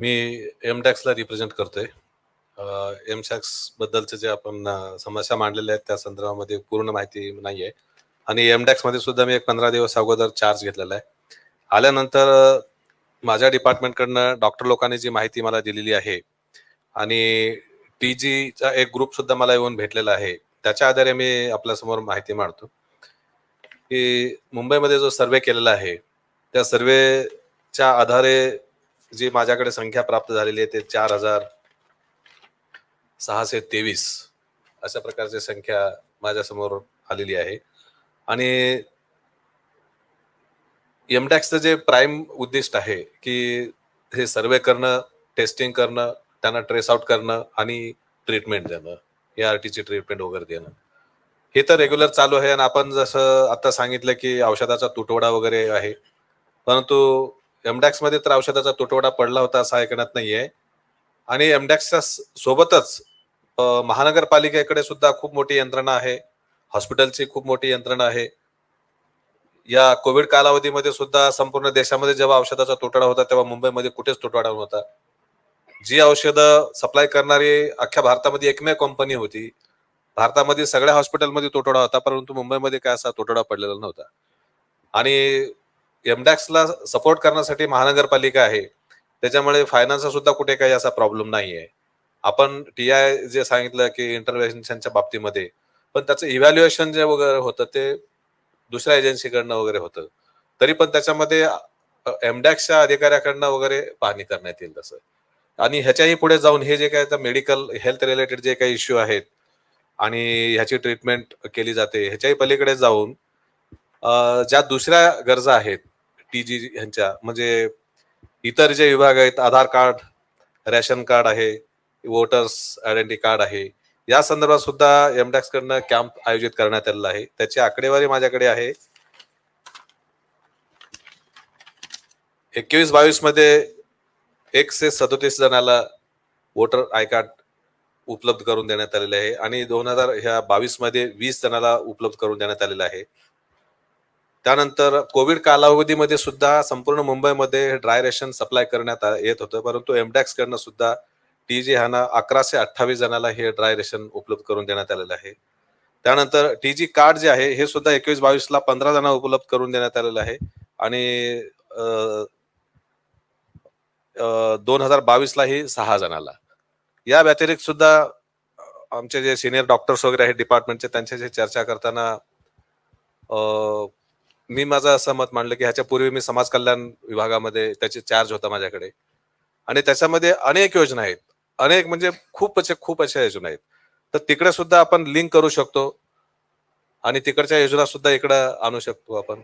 मी एमडॅक्सला represent करतोय. M बद्दलचे जे आपण समस्या मांडलेल्या आहेत त्या संदर्भामध्ये पूर्ण माहिती नाही आहे आणि एमडॅक्समध्ये सुद्धा मी एक पंधरा दिवस अगोदर चार्ज घेतलेला आहे. आल्यानंतर माझ्या डिपार्टमेंटकडनं डॉक्टर लोकांनी जी माहिती मला दिलेली आहे आणि टी जीचा एक ग्रुप सुद्धा मला येऊन भेटलेला आहे त्याच्या आधारे मी आपल्यासमोर माहिती मांडतो. की मुंबईमध्ये जो सर्वे केलेला आहे त्या सर्वेच्या आधारे जी माझ्याकडे संख्या प्राप्त झालेली आहे ते चार हजार सहाशे तेवीस अशा प्रकारची संख्या माझ्यासमोर आलेली आहे. आणि एमडॅक्सचं जे प्राईम उद्दिष्ट आहे की हे सर्वे करणं टेस्टिंग करणं त्यांना ट्रेस आउट करणं आणि ट्रीटमेंट देणं ए आर टीची ट्रीटमेंट वगैरे देणं. हे तर रेग्युलर चालू आहे आणि आपण जसं आता सांगितलं की औषधाचा तुटवडा वगैरे आहे. परंतु एमडॅक्समध्ये तर औषधाचा तुटवडा पडला होता असं ऐकण्यात नाहीये. आणि एमडॅक्सच्या सोबतच महानगरपालिकेकडे सुद्धा खूप मोठी यंत्रणा आहे. हॉस्पिटलची खूप मोठी यंत्रणा आहे. या कोविड कालावधीमध्ये सुद्धा संपूर्ण देशामध्ये जेव्हा औषधाचा तुटवडा होता तेव्हा मुंबईमध्ये कुठेच तुटवडा नव्हता. जी औषधं सप्लाय करणारी अख्ख्या भारतामध्ये एकमेव कंपनी होती. भारतामध्ये सगळ्या हॉस्पिटलमध्ये तुटवडा होता परंतु मुंबईमध्ये काय असा तुटवडा पडलेला नव्हता. आणि एमडॅक्सला सपोर्ट करण्यासाठी महानगरपालिका आहे. त्याच्यामुळे फायनान्सचा सुद्धा कुठे काही असा प्रॉब्लेम नाही आहे आपण टी आय जे सांगितलं की इंटरव्हेन्शनच्या बाबतीमध्ये पण त्याचं इव्हॅल्युएशन जे वगैरे होतं ते दुसऱ्या एजन्सीकडनं वगैरे होतं. तरी पण त्याच्यामध्ये एमडॅक्सच्या अधिकाऱ्याकडनं वगैरे पाहणी करण्यात येईल तसं. आणि ह्याच्याही पुढे जाऊन हे जे काय मेडिकल हेल्थ रिलेटेड जे काही इश्यू आहेत आणि ह्याची ट्रीटमेंट केली जाते ह्याच्याही पलीकडे जाऊन ज्या दुसऱ्या गरजा आहेत टी जी ह्यांच्या म्हणजे इतर जे विभाग आहेत आधार कार्ड रॅशन कार्ड आहे वोटर्स आयडेंटिटी कार्ड आहे या संदर्भात सुद्धा एमडॅक्स कडनं कॅम्प आयोजित करण्यात आलेला आहे. त्याची आकडेवारी माझ्याकडे आहे. एकवीस बावीसमध्ये एकशे सदोतीस जणाला वोटर आय कार्ड उपलब्ध करून देण्यात आलेले आहे आणि दोन हजार ह्या बावीसमध्ये वीस जणाला उपलब्ध करून देण्यात आलेलं आहे. त्यानंतर कोविड कालावधीमध्ये सुद्धा संपूर्ण मुंबईमध्ये ड्राय रेशन सप्लाय करण्यात आ- येत होतं. परंतु एमडॅक्स कडनं सुद्धा टी जी ह्यांना अकराशे अठ्ठावीस जणाला हे ड्राय रेशन उपलब्ध करून देण्यात आलेलं आहे. त्यानंतर टी जी कार्ड जे आहे हे सुद्धा एकवीस बावीस ला पंधरा जणांना उपलब्ध करून देण्यात आलेलं आहे. आणि दोन हजार बावीस ही सहा जणाला. या व्यतिरिक्त सुद्धा आमचे जे सिनियर डॉक्टर्स वगैरे आहेत डिपार्टमेंटचे त्यांच्याशी चर्चा करताना मी माझं असं मत मांडलं की ह्याच्या पूर्वी मी समाज कल्याण विभागामध्ये त्याचे चार्ज होता माझ्याकडे. आणि त्याच्यामध्ये अनेक योजना आहेत. अनेक म्हणजे खूप असे खूप अशा योजना आहेत. तर तिकडे सुद्धा आपण लिंक करू शकतो. आणि तिकडच्या योजना सुद्धा इकडं आणू शकतो आपण.